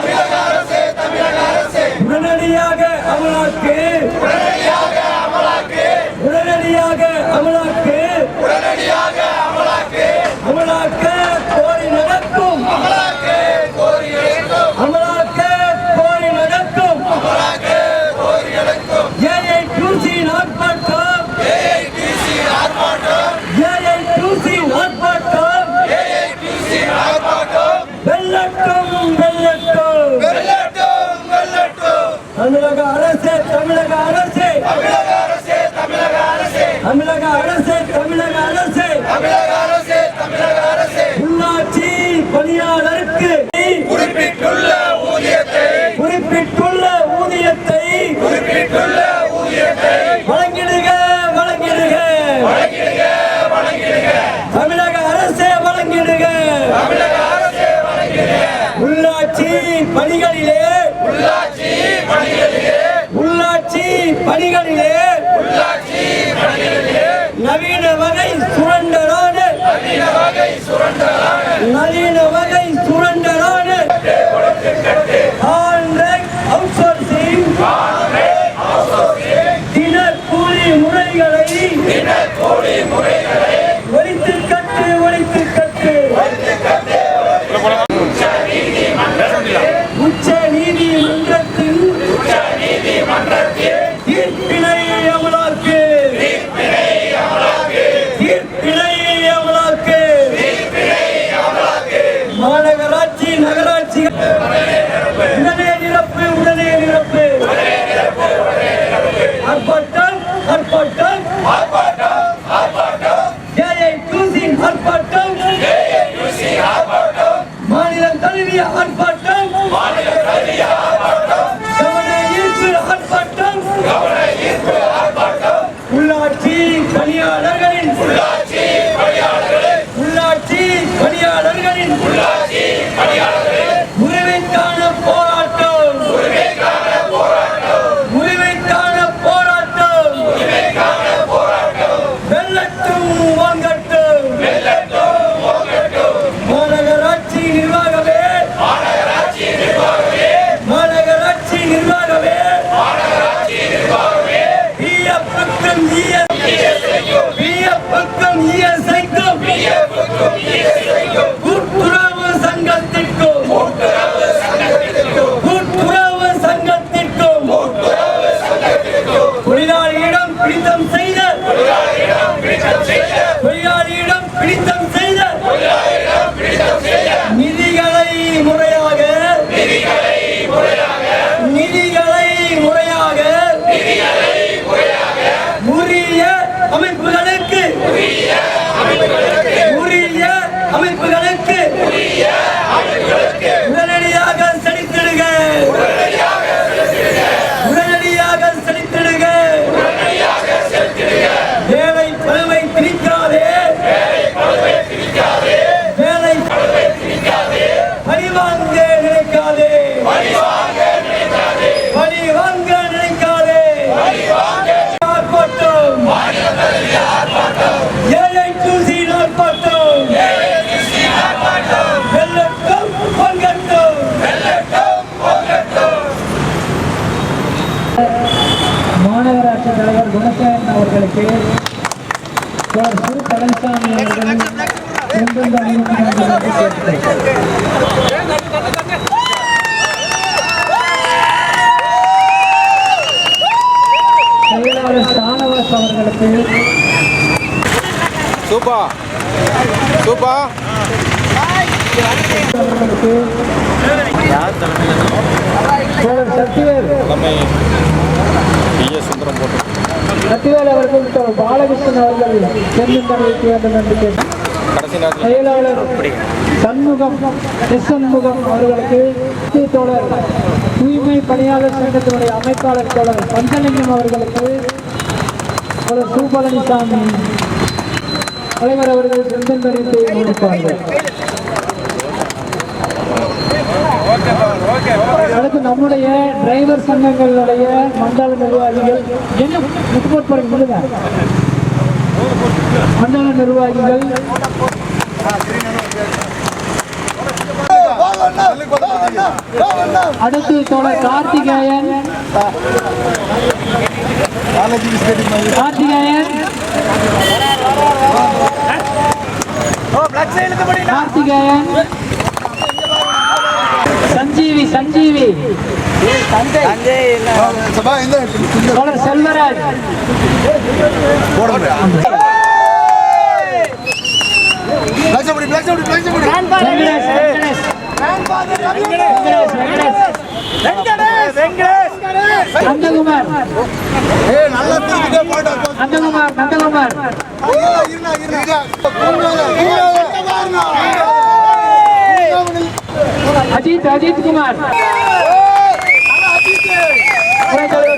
Camila பணியாளருக்கு குறிப்பிட்டுள்ள ஊதியத்தை குறிப்பிட்டுள்ள ஊதியத்தை குறிப்பிட்டுள்ள ஊதியத்தை வழங்கிடுக வழங்கிடுக. வழங்கிடுக தமிழக அரசே வழங்கிடுக. தமிழக அரசே வழங்கிடுக. உள்ளாட்சி பணிகளிலே உள்ளாட்சி பணிகளிலே உள்ளாட்சி பணிகளிலே உள்ளாட்சி பணிகளிலே நவீன வகை சுரண்டலான நவீன வகை சுரண்டல் நவீன வகை சுரண்டலான தினக்கூலி முறைகளை. ஒழித்து கட்டு ஒழித்து கட்டு. உச்ச நீதிமன்றத்தில் தீர்ப்பினை அமலாக்க ஸ்தானவாஸ் அவர்களுக்கு சூப்பா சூப்பா அவர்களுக்கு சுந்தரம் போட்டு கத்திவேல் அவர்கள் பாலகிருஷ்ணன் அவர்கள் செல்லும் வைக்க வேண்டும் என்று கேட்டார் செயலாளர் சண்முகம் எஸ்என்முகம் அவர்களுக்கு தோழர் தூய்மை பணியாளர் சங்கத்தினுடைய அமைப்பாளர் தோழர் பஞ்சலிங்கம் அவர்களுக்கு தோழர் சூப்பழனிசாமி தலைவர் அவர்கள் செந்தன் தெரிவித்து முடிப்பார்கள் அடுத்து நம்முடைய டிரைவர் சங்கங்களுடைய மண்டல நிர்வாகிகள் என்ன முட்டுப்பாடு சொல்லுங்க. மண்டல நிர்வாகிகள். அடுத்து தோழர் கார்த்திகேயன். கார்த்திகேயன். கார்த்திகேயன். சஞ்சீவி சஞ்சீவி. தோழர் செல்வராஜ். நந்தகுமார். நந்தகுமார் நந்தகுமார். అజిత్ అజిత్ కుమార్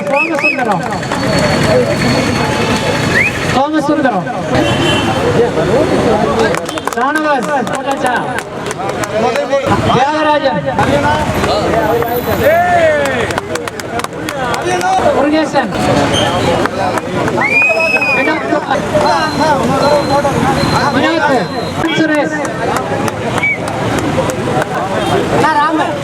సోమసుందరం సోమసుందరం రాణవాస్ త్యాగరాజన్ మురుగేశన్ వినోద్ సురేష్ ராமன்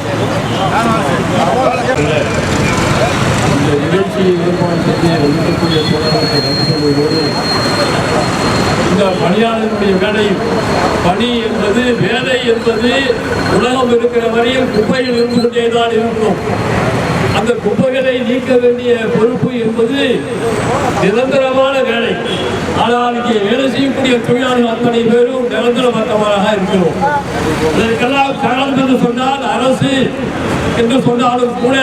இந்த நிகழ்ச்சியை ஏற்பாடு செய்ய இருக்கக்கூடிய தோழர்களுக்கு நன்றி சொல்வதோடு இந்த பணியாளர்களுடைய வேலை பணி என்பது வேலை என்பது உலகம் இருக்கிற வரையில் குப்பையில் இருந்து கொண்டே தான் இருக்கும் அந்த குப்பைகளை நீக்க வேண்டிய பொறுப்பு என்பது நிரந்தரமான வேலை. ஆனால் இங்கே வேலை செய்யக்கூடிய தொழிலாளர்கள் அத்தனை பேரும் நிரந்தரமற்றவராக இருக்கிறோம். இதற்கெல்லாம் காரணம் என்று சொன்னால் அரசு என்று சொன்னாலும் கூட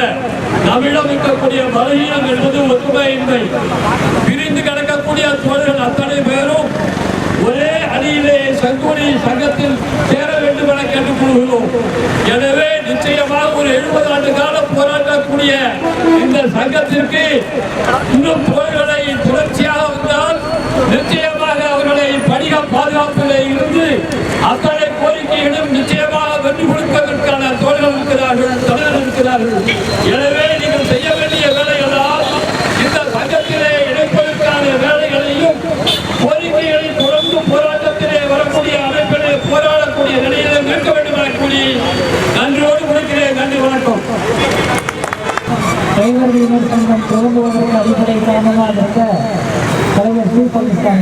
நம்மிடம் இருக்கக்கூடிய பலகீனம் என்பது ஒற்றுமையின்மை. பிரிந்து கிடக்கக்கூடிய தோழர்கள் அத்தனை பேரும் ஒரே அணியிலே சங்கோடி சங்கத்தில் சேர வேண்டும் என கேட்டுக் கொள்கிறோம் நிச்சயமாக ஒரு எழுபது ஆண்டு காலம் போராடக்கூடிய இந்த சங்கத்திற்கு இன்னும் போர்களை தொடர்ச்சியாக வந்தால் நிச்சயமாக அவர்களை படிக பாதுகாப்பில் இருந்து அத்தனை கோரிக்கைகளும் நிச்சயமாக வெற்றி கொடுப்பதற்கான தோழர்கள் இருக்கிறார்கள் தலைவர் இருக்கிறார்கள். எனவே நீங்கள் செய்ய வேண்டிய வேலைகளால் இந்த சங்கத்திலே இணைப்பதற்கான வேலைகளையும் கோரிக்கைகளை தொடர்ந்து போராட டிரைவர் வினர் சங்கம் துவங்குவதற்கு அடிப்படை காரணமாக இருக்க தலைவர் சி பாகிஸ்தான்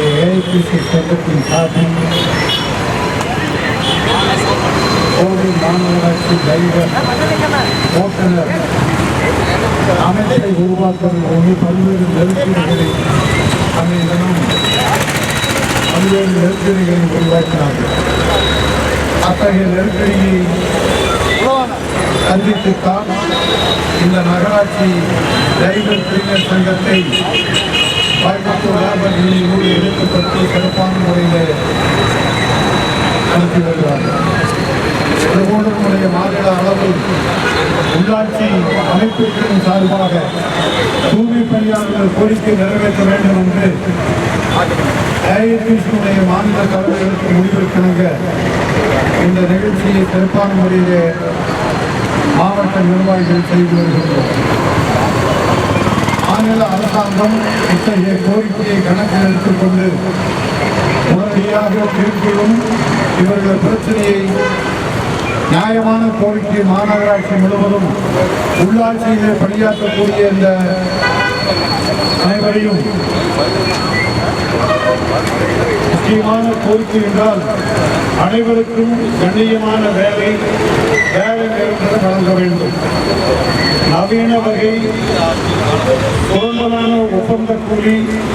ஏஐபிசி சங்கத்தின் சார்பில் கோவை மாநகராட்சி டிரைவர் ஓட்டுநர் அமைப்பை உருவாக்குவதற்கு பல்வேறு நெருக்கடிகளை அன்றைய பல்வேறு நெருக்கடிகளை உருவாக்கினார்கள். அத்தகைய நெருக்கடியை சந்தித்துத்தான் இந்த நகராட்சி டிரைவர் பிரிவினர் சங்கத்தை கோயம்புத்தூர் லேபர் யூனியனோடு எடுக்கப்பட்டு சிறப்பான முறையில் நடத்தி வருகிறார்கள். இதுபோன்ற நம்முடைய மாநில அளவு உள்ளாட்சி அமைப்புகளின் சார்பாக தூய்மை பணியாளர்கள் கோரிக்கை நிறைவேற்ற வேண்டும் என்று ஏஐபிசியுடைய மாநில தலைவர்களுக்கு முடிவிற்கிணங்க இந்த நிகழ்ச்சியை சிறப்பான முறையிலே மாவட்ட நிர்வாகிகள் செய்து வருகின்றோம் மாநில அரசாங்கம் இத்தகைய கோரிக்கையை கணக்கில் எடுத்துக்கொண்டு உடனடியாக திருப்பியும் இவர்கள் பிரச்சனையை நியாயமான கோரிக்கை மாநகராட்சி முழுவதும் உள்ளாட்சியிலே பணியாற்றக்கூடிய இந்த அனைவரையும் முக்கியமான கோரிக்கை என்றால் அனைவருக்கும் கண்ணியமான வேலை வேலை நிரந்தரம் வழங்க வேண்டும். நவீன வகை சுரண்டலான ஒப்பந்த கூலி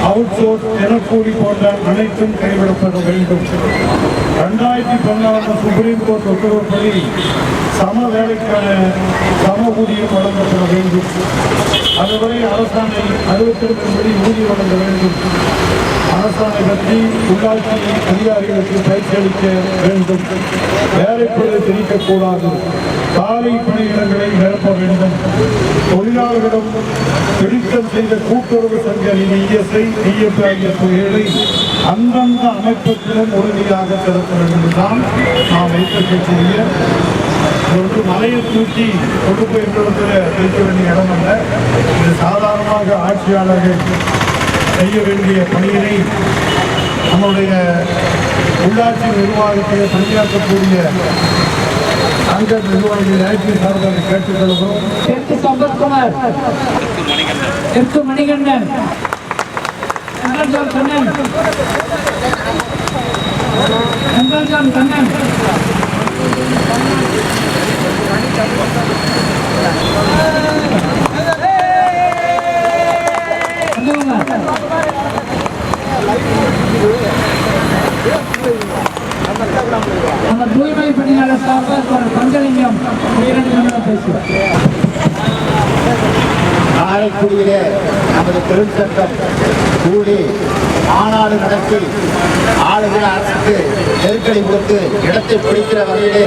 அவுட் சோர்ஸ் தினக்கூலி போன்ற அனைத்தும் கைவிடப்பட வேண்டும். ரெண்டாயிரத்தி பதினாறு சுப்ரீம் கோர்ட் உத்தரவுப்படி சம வேலைக்கான சம ஊதியம் வழங்கப்பட வேண்டும். அதுவரை அரசாணை அறுபத்திற்கும்படி ஊதியம் வழங்க வேண்டும். அரசாணை பற்றி உள்ளாட்சி அதிகாரிகளுக்கு பயிற்சி அளிக்க வேண்டும் வேலைப்பொழுது திணிக்கக்கூடாது காலை பணியிடங்களை நிரப்ப வேண்டும். தொழிலாளர்களிடம் திருத்தம் செய்த கூட்டுறவு சங்க இஎஸ்ஐ டிஎஃப் ஆகிய தொகைகளை அந்தந்த அமைப்புகளும் உறுதியாக திறக்க வேண்டும் தான் நாம் வைத்திருக்கக்கூடிய ஒரு மலையை தூக்கி கொண்டு போய் இடத்துல வைக்க வேண்டிய இடம் அல்ல. இது சாதாரணமாக ஆட்சியாளர்கள் செய்ய வேண்டிய பணியினை நம்மளுடைய உள்ளாட்சி நிர்வாகத்தை பணியாற்றக்கூடிய சங்க நிர்வாகிகள் ஆட்சி சார்பாக கேட்டுக்கொள்கிறோம் தெற்கு சம்பத்குமார் தெற்கு மணிகண்டன். கங்கல்ஜான் கண்ணன். கங்கல்ஜான் கண்ணன். வந்துருங்க. நம்ம தூய்மை பணியாளர் சார்பாக பஞ்சலிங்கம். பேசுவார் காரைக்குடியிலே நமது பெருந்தட்டம் கூடி மாநாடு நடத்தி ஆளுகிற அரசுக்கு நெருக்கடி கொடுத்து இடத்தை பிடிக்கிற வகையிலே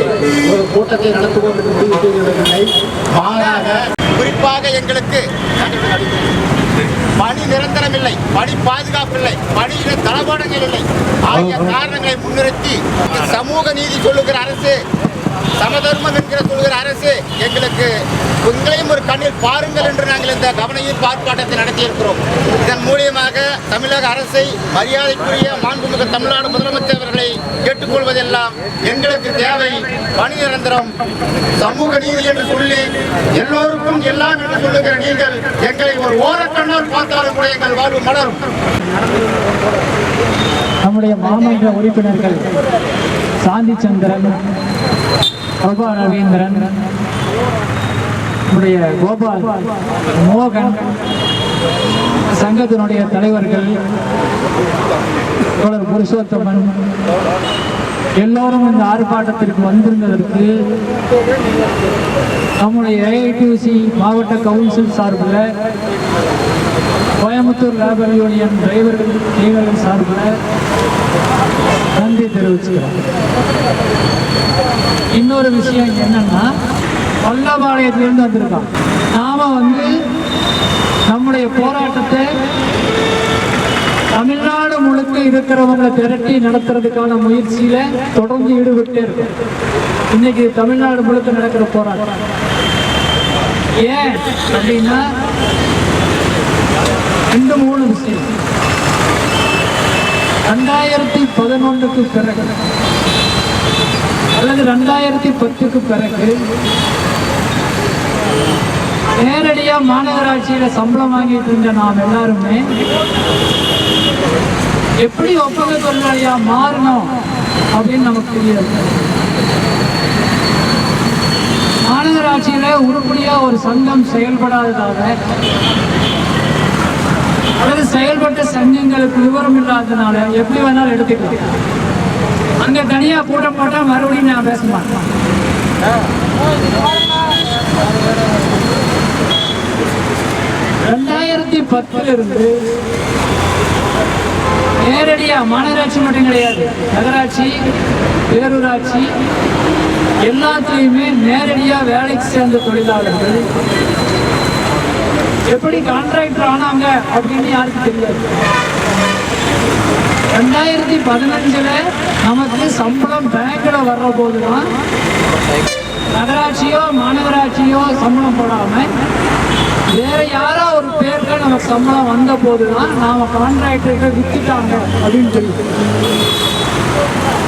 ஒரு கூட்டத்தை நடத்துவோம் என்று முடிவு செய்திருக்கவில்லை. மாறாக குறிப்பாக எங்களுக்கு நிரந்தரம் இல்லை பணி பாதுகாப்பு இல்லை பணியில தளபாடங்கள் இல்லை. ஆகிய காரணங்களை முன்னிறுத்தி சமூக நீதி சொல்லுகிற அரசு சமதர்மம் என்கிற சொல்கிற அரசு எங்களுக்கு உங்களையும் ஒரு கண்ணில் பாருங்கள் என்று நாங்கள் இந்த கவனையும் பார்ப்பாட்டத்தை நடத்தியிருக்கிறோம். இதன் மூலியமாக தமிழக அரசை மரியாதைக்குரிய மாண்புமிகு தமிழ்நாடு முதலமைச்சர் அவர்களை கேட்டுக்கொள்வதெல்லாம் எங்களுக்கு தேவை. பணி நிரந்தரம் சமூக நீதி என்று சொல்லி எல்லோருக்கும் எல்லாம் என்று சொல்லுகிற நீங்கள் எங்களை ஒரு ஓரக்கண்ணால் பார்த்தாலும் கூட எங்கள் வாழ்வு மலரும். நம்முடைய மாமன்ற உறுப்பினர்கள் சாந்தி சந்திரன் பிரபா ரவீந்திரன் நம்முடைய கோபால் மோகன் சங்கத்தினுடைய தலைவர்கள் தொடர் புருஷோத்தமன் எல்லோரும் இந்த ஆர்ப்பாட்டத்திற்கு வந்திருந்ததற்கு நம்முடைய ஏஐடிசி மாவட்ட கவுன்சில் சார்பில் கோயம்புத்தூர் லேபர் யூனியன் டிரைவர்கள் டிரைவர்கள் சார்பில் நன்றி தெரிவிச்சுக்கிறேன். இன்னொரு விஷயம் என்னன்னா பல்லபாளையத்திலிருந்து வந்திருக்கான். நாம வந்து நம்முடைய போராட்டத்தை தமிழ்நாடு முழுக்க இருக்கிறவங்களை திரட்டி நடத்துறதுக்கான முயற்சியில தொடர்ந்து ஈடுபட்டே இருக்கும். இன்னைக்கு தமிழ்நாடு முழுக்க நடக்கிற போராட்டம். ஏன் அப்படின்னா ரெண்டு மூணு விஷயம். ரெண்டாயிரத்தி பதினொன்றுக்கு பிறகு அல்லது ரெண்டாயிரத்தி பத்துக்கு பிறகு நேரடியா மாநகராட்சியில சம்பளம் வாங்கிட்டு இருந்த நாம் எல்லாருமே எப்படி ஒப்பந்த தொழிலாளியா மாறணும் அப்படின்னு நமக்கு தெரியாது. மாநகராட்சியில உருப்படியா ஒரு சங்கம் செயல்படாததாக அல்லது செயல்பட்ட சங்கங்களுக்கு விவரம் இல்லாததுனால எப்படி வேணாலும் எடுத்துக்கலாம். அங்க தனியா கூட்டம் போட்டா மறுபடியும் நான் பேச மாட்டேன். ரெண்டாயிரத்தி பத்துல இருந்து நேரடியா மாநகராட்சி மட்டும் கிடையாது. நகராட்சி பேரூராட்சி எல்லாத்துலேயுமே நேரடியாக வேலைக்கு சேர்ந்த தொழிலாளர்கள் எப்படி கான்ட்ராக்டர் ஆனாங்க அப்படின்னு யாருக்கு தெரியாது. ரெண்டாயிரத்தி பதினஞ்சுல நமக்கு சம்பளம் பேங்க்ல வர்ற போதுதான் நகராட்சியோ மாநகராட்சியோ சம்பளம் போடாம வேற யாரோ ஒரு பேர்ல நமக்கு சம்பளம் வந்த போதுதான் நாம கான்ட்ராக்டர்கிட்ட வித்துட்டாங்க அப்படின்னு சொல்லி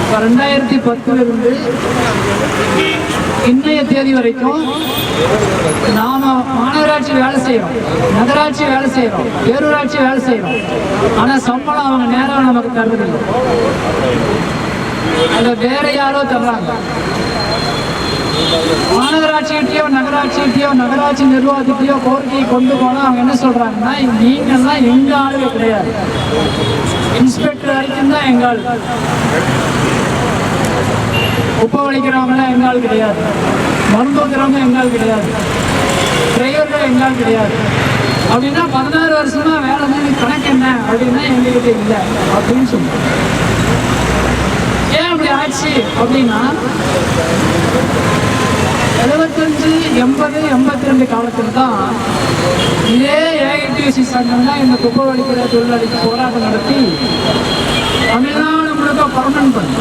இப்போ ரெண்டாயிரத்தி பத்துலேருந்து இன்றைய தேதி வரைக்கும் நாம மாநகராட்சி வேலை செய்யறோம் நகராட்சி வேலை செய்யறோம் பேரூராட்சி வேலை செய்யறோம் ஆனா சம்பளம் அவங்க நேரம் நமக்கு தருவதில்லை அதை வேற யாரோ தர்றாங்க. மாநகராட்சிகிட்டயோ நகராட்சிகிட்டயோ நகராட்சி நிர்வாகத்தையோ கோரிக்கையை கொண்டு போனா அவங்க என்ன சொல்றாங்கன்னா நீங்கெல்லாம் எங்க ஆளுங்க கிடையாது. இன்ஸ்பெக்டர் வரைக்கும் தான் எங்க ஆள். உப்பு வலிக்கிறவங்களாம் எங்க ஆள் கிடையாது. மருந்து வைக்கிறவங்க எங்க ஆள் கிடையாது. டிரைவர்கள் எங்க ஆள் கிடையாது. அப்படின்னா பதினாறு வருஷமா வேலை செஞ்சு கணக்கு என்ன? அப்படின்னா எங்ககிட்ட இல்லை. அப்படின்னு சொல்லுவாங்க ஆச்சு அப்படின்னா எழுபத்தஞ்சு எண்பது எண்பத்தி ரெண்டு காலத்தில் தான் இதே ஏஐடிசி சங்கம் தான் இந்த குப்பை வலிக்கிற தொழிலாளிக்கு போராட்டம் நடத்தி தமிழ்நாடு முழுக்க பர்மனன்ட் பண்ணு.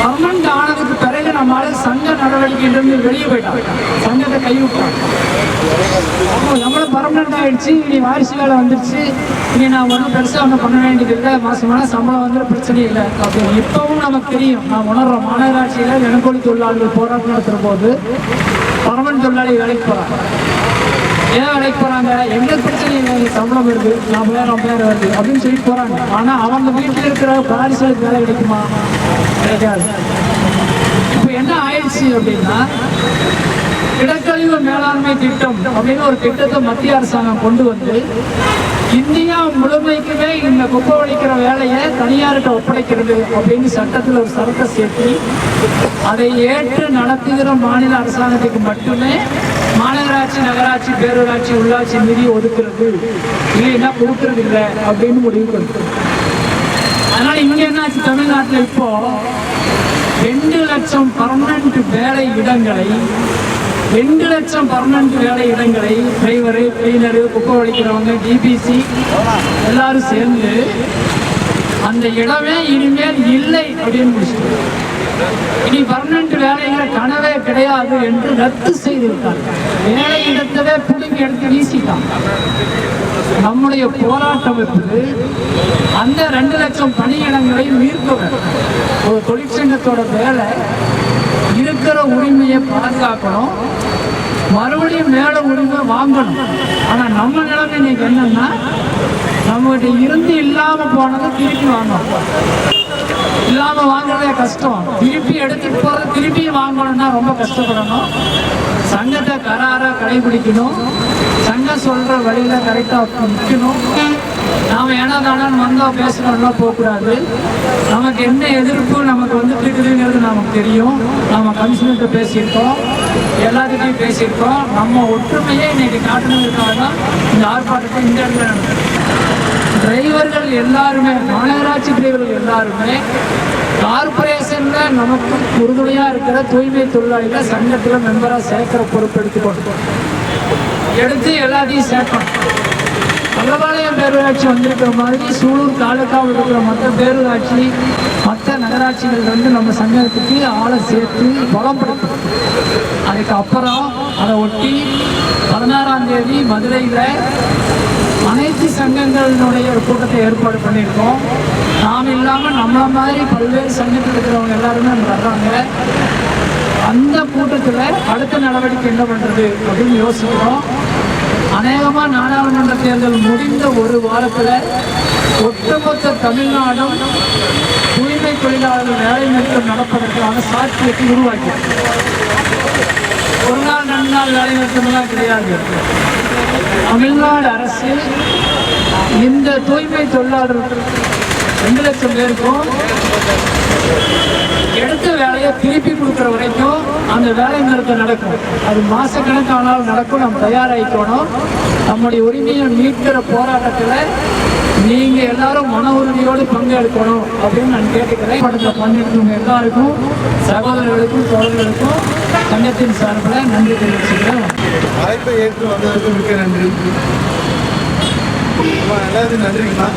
பர்மனன்ட் நம்மளால சங்க நடவடிக்கைன்றது வெளியே போயிட்டான். சங்கத்தை கைவிட்டான். அப்போ நம்மளும் பர்மனெண்ட் ஆயிடுச்சு. இனி வாரிசு வேலை வந்துருச்சு. இனி நான் ஒன்றும் பெருசாக ஒன்றும் பண்ண வேண்டியது இல்லை மாசமான சம்பளம் வந்து பிரச்சனை இல்லை. அப்படின்னு இப்பவும் நமக்கு தெரியும். நான் உணர்றோம் மாநகராட்சியில் தினக்கூலி தொழிலாளர்கள் போராட்டம் நடத்துகிற போது பரமன் தொழிலாளி வேலைக்கு போகிறாங்க ஏன் வேலைக்கு போகிறாங்க எங்களுக்கு பிரச்சனை இல்லை. சம்பளம் வருது. நான் நாற்பதாயிரம் பேர் வருது. அப்படின்னு சொல்லி போகிறாங்க ஆனால் அவங்க வீட்டில் இருக்கிற பாரிசலுக்கு வேலை கிடைக்குமா? கிடைக்காது. என்ன ஆயிடுச்சு அப்படின்னா திடக்கழிவு மேலாண்மை திட்டம் அப்படின்னு ஒரு திட்டத்தை மத்திய அரசாங்கம் கொண்டு வந்து இந்தியா முழுமைக்குமே இந்த குப்பை ஒழிக்கிற வேலையை தனியார்கிட்ட ஒப்படைக்கிறது அப்படின்னு சட்டத்தில் ஒரு சரத்தை சேர்த்து அதை ஏற்று நடத்துகிற மாநில அரசாங்கத்துக்கு மட்டுமே மாநகராட்சி நகராட்சி பேரூராட்சி உள்ளாட்சி நிதி ஒதுக்குறது. இல்லைன்னா கொடுக்கறது இல்லை அப்படின்னு முடிவு கொடுக்குறது அதனால இவங்க என்னாச்சு? தமிழ்நாட்டில் இப்போ ரெண்டு லட்சம் பர்மனன்ட் வேலை இடங்களை ரெண்டு லட்சம் பர்மனன்ட் வேலை இடங்களை டிரைவரு கிளீனரு குப்பை வலிக்கிறவங்க டிபிசி எல்லாரும் சேர்ந்து அந்த இடமே இனிமேல் இல்லை அப்படின்னு முடிச்சுட்டு இனி பர்மனன்ட் வேலைகள் கனவே கிடையாது என்று ரத்து செய்து வேலை இடத்தவே பிடிங்கி எடுத்து வீசிட்டான். நம்முடைய போராட்டம் என்பது அந்த ரெண்டு லட்சம் பணியிடங்களை மீட்க ஒரு தொழிற்சங்கத்தோட வேலை இருக்கிற உரிமையை பாதுகாக்கணும். மறுபடியும் மேல உரிமை வாங்கணும். ஆனா நம்ம நிலைமை இன்னைக்கு என்னன்னா நம்மகிட்ட இருந்து இல்லாம போனதை திருப்பி வாங்கணும். இல்லாம வாங்குறதே கஷ்டம். திருப்பி எடுத்துட்டு போறது திருப்பி வாங்கணும்னா ரொம்ப கஷ்டப்படணும். சங்கத்தை கராரா கடைபிடிக்கணும். சங்கம் சொல்ற வழியில கரெக்டா நிற்கணும் நாம ஏனா தானு வந்தா பேசணும்லாம் போகக்கூடாது. நமக்கு என்ன எதிர்ப்பு நமக்கு வந்துட்டு இருக்குதுங்கிறது நமக்கு தெரியும். நம்ம கமிஷனர்கிட்ட பேசியிருக்கோம். எல்லாத்துட்டையும் பேசியிருக்கோம். நம்ம ஒற்றுமையை இன்னைக்கு காட்டணுங்கிறதுக்காக தான் இந்த ஆர்ப்பாட்டத்தை இந்த இடத்துல டிரைவர்கள் எல்லாருமே மாநகராட்சி டிரைவர்கள் எல்லாருமே கார்பரேஷன்ல நமக்கு உறுதுணையா இருக்கிற தூய்மை தொழிலாளிகள் சங்கத்துல மெம்பரா சேர்க்கிற பொறுப்பு எடுத்துக்கொண்டு எடுத்து எல்லாத்தையும் சேர்க்கணும். பல்லபாளையம் பேரூராட்சி வந்திருக்கிற மாதிரி சூலூர் தாலுக்காவில் இருக்கிற மற்ற பேரூராட்சி மற்ற நகராட்சிகள் வந்து நம்ம சங்கத்துக்கு ஆளை சேர்த்து பலப்படுத்தணும் அதுக்கப்புறம் அதை ஒட்டி பதினாறாம் தேதி மதுரையில் அனைத்து சங்கங்களினுடைய ஒரு கூட்டத்தை ஏற்பாடு பண்ணியிருக்கோம். நாம் இல்லாமல் நம்ம மாதிரி பல்வேறு சங்கத்தில் இருக்கிறவங்க எல்லாருமே வர்றாங்க. அந்த கூட்டத்தில் அடுத்த நடவடிக்கை என்ன பண்ணுறது அப்படின்னு யோசிக்கிறோம். அநேகமாக நாடாளுமன்ற தேர்தல் முடிந்த ஒரு வாரத்தில் ஒட்டுமொத்த தமிழ்நாடும் தூய்மை தொழிலாளர்கள் வேலை நிறுத்தம் நடப்பதற்கான சாட்சியத்தை உருவாக்கி ஒரு நாள் ரெண்டு நாள் வேலை நிறுத்தம்லாம் கிடையாது. தமிழ்நாடு அரசு இந்த தூய்மை தொழிலாளர்கள் ரெண்டு லட்சம் பேருக்கும் எடுத்த வேலையை திருப்பி கொடுக்குற வரைக்கும் அந்த வேலை நிறுத்தம் நடக்கும். அது மாசக்கணக்கானாலும் நடக்கும். நம்ம தயாராகிக்கணும். நம்முடைய உரிமையை மீட்கிற போராட்டத்தில் நீங்க எல்லாரும் மன உறுதியோடு பங்கெடுக்கணும் அப்படின்னு நான் கேட்டுக்கிறேன். படத்தில் பங்கெடுத்தவங்க எல்லாருக்கும் சகோதரர்களுக்கும் தோழர்களுக்கும் சங்கத்தின் சார்பில் நன்றி தெரிவிச்சுக்கிறேன். அழைப்பை ஏற்று வந்ததற்கு மிக்க நன்றி. எல்லாருக்கும் நன்றிங்களா